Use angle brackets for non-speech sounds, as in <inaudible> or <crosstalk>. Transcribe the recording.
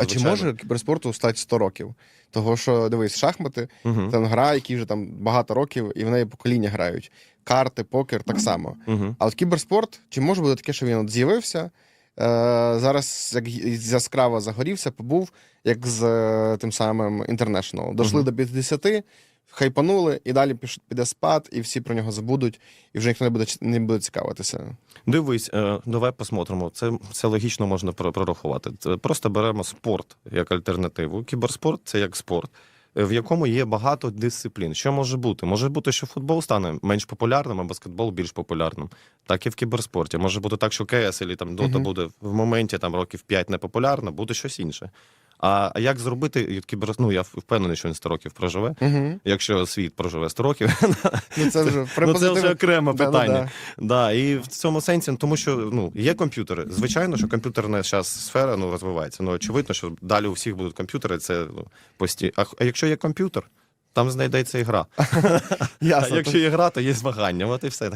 А чи може кіберспорту стати 100 років? Того, що дивись, шахмати, Мгм. там гра, які вже там багато років, і в неї покоління грають. Карти, покер так само. Мгм. А от кіберспорт, чи може бути таке, що він от з'явився? Е, зараз як яскраво загорівся, побув, як з е, тим самим International. Дошли Мгм. до 50, хайпанули, і далі піде спад, і всі про нього забудуть, і вже ніхто не буде, не буде цікавитися. Дивись, е, давай посмотримо. Це, це логічно можна про- прорахувати. Це просто беремо спорт як альтернативу. Кіберспорт це як спорт, е, в якому є багато дисциплін. Що може бути? Може бути, що футбол стане менш популярним, а баскетбол більш популярним. Так і в кіберспорті. Може бути так, що КС або там Дота Мгм. буде в моменті там років 5 не популярна, буде щось інше. А як зробити кібер... Ну, я впевнений, що він 100 років проживе. Угу. Якщо світ проживе 100 років, Ну це <laughs> вже ну, це вже окреме питання. Да, і в цьому сенсі, ну, тому що ну, є комп'ютери. Звичайно, що комп'ютерна зараз сфера ну, розвивається. Ну, очевидно, що далі у всіх будуть комп'ютери, це ну, пості... а, а якщо є комп'ютер, там знайдеться і гра. <laughs> А <laughs> якщо є гра, то є змагання. От і все.